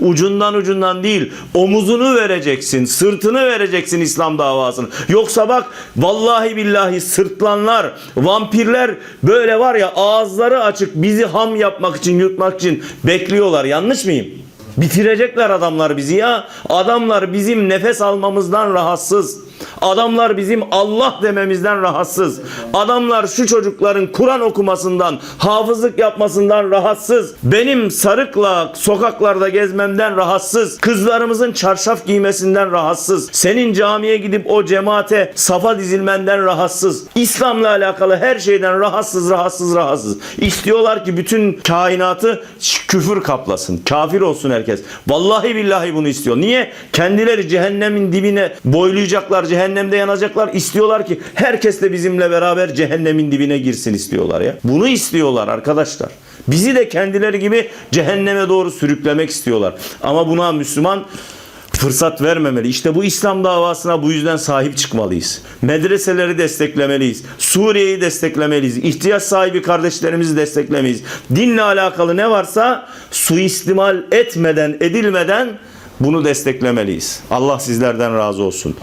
Ucundan ucundan değil. Omuzunu vereceksin. Sırtını vereceksin İslam davasını. Yoksa bak vallahi billahi sırtlanlar, vampirler böyle var ya ağızları açık bizi ham yapmak için, yutmak için bekliyorlar. Yanlış mıyım? Bitirecekler adamlar bizi ya. Adamlar bizim nefes almamızdan rahatsız. Adamlar bizim Allah dememizden rahatsız. Adamlar şu çocukların Kur'an okumasından, hafızlık yapmasından rahatsız. Benim sarıkla sokaklarda gezmemden rahatsız. Kızlarımızın çarşaf giymesinden rahatsız. Senin camiye gidip o cemaate safa dizilmenden rahatsız. İslam'la alakalı her şeyden rahatsız, rahatsız, rahatsız. İstiyorlar ki bütün kainatı küfür kaplasın. Kafir olsun herkes. Vallahi billahi bunu istiyor. Niye? Kendileri cehennemin dibine boylayacaklar, cehennemde yanacaklar. İstiyorlar ki herkes de bizimle beraber cehennemin dibine girsin istiyorlar ya. Bunu istiyorlar arkadaşlar. Bizi de kendileri gibi cehenneme doğru sürüklemek istiyorlar. Ama buna Müslüman fırsat vermemeli. İşte bu İslam davasına bu yüzden sahip çıkmalıyız. Medreseleri desteklemeliyiz. Suriye'yi desteklemeliyiz. İhtiyaç sahibi kardeşlerimizi desteklemeliyiz. Dinle alakalı ne varsa suistimal etmeden, edilmeden bunu desteklemeliyiz. Allah sizlerden razı olsun.